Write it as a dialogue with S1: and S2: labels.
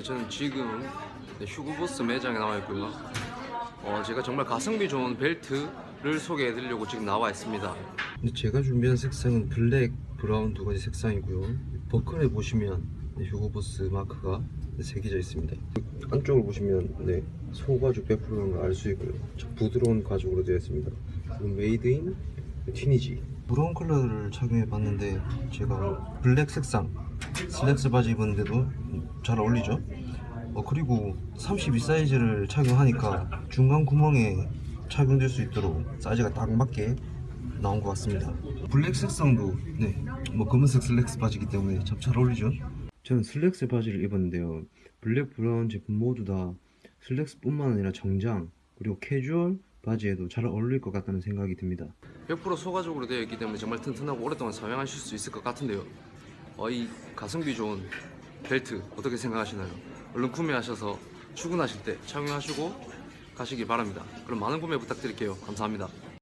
S1: 네, 저는 지금 네, 휴그보스 매장에 나와 있고요. 어, 제가 정말 가성비 좋은 벨트를 소개해 드리려고 지금 나와 있습니다. 제가 준비한 색상은 블랙, 브라운 두 가지 색상이고요. 버클에 보시면 네, 휴그보스 마크가 네, 새겨져 있습니다. 안쪽을 보시면 네, 소가죽 100%인 걸알 수 있고요. 저 부드러운 가죽으로 되어 있습니다. 그리고 메이드 인 튀니지. 브라운 컬러를 착용해 봤는데 제가 블랙 색상 슬랙스 바지 입었는데도 잘 어울리죠? 어, 그리고 32 사이즈를 착용하니까 중간 구멍에 착용될 수 있도록 사이즈가 딱 맞게 나온 것 같습니다. 블랙 색상도 네, 뭐 검은색 슬랙스 바지이기 때문에 참 잘 어울리죠? 저는 슬랙스 바지를 입었는데요. 블랙 브라운 제품 모두 다 슬랙스 뿐만 아니라 정장 그리고 캐주얼 바지에도 잘 어울릴 것 같다는 생각이 듭니다. 100% 소가죽으로 되어 있기 때문에 정말 튼튼하고 오랫동안 사용하실 수 있을 것 같은데요. 어, 이 가성비 좋은 벨트 어떻게 생각하시나요? 얼른 구매하셔서 출근하실 때 착용하시고 가시길 바랍니다. 그럼 많은 구매 부탁드릴게요. 감사합니다.